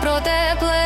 про тепле.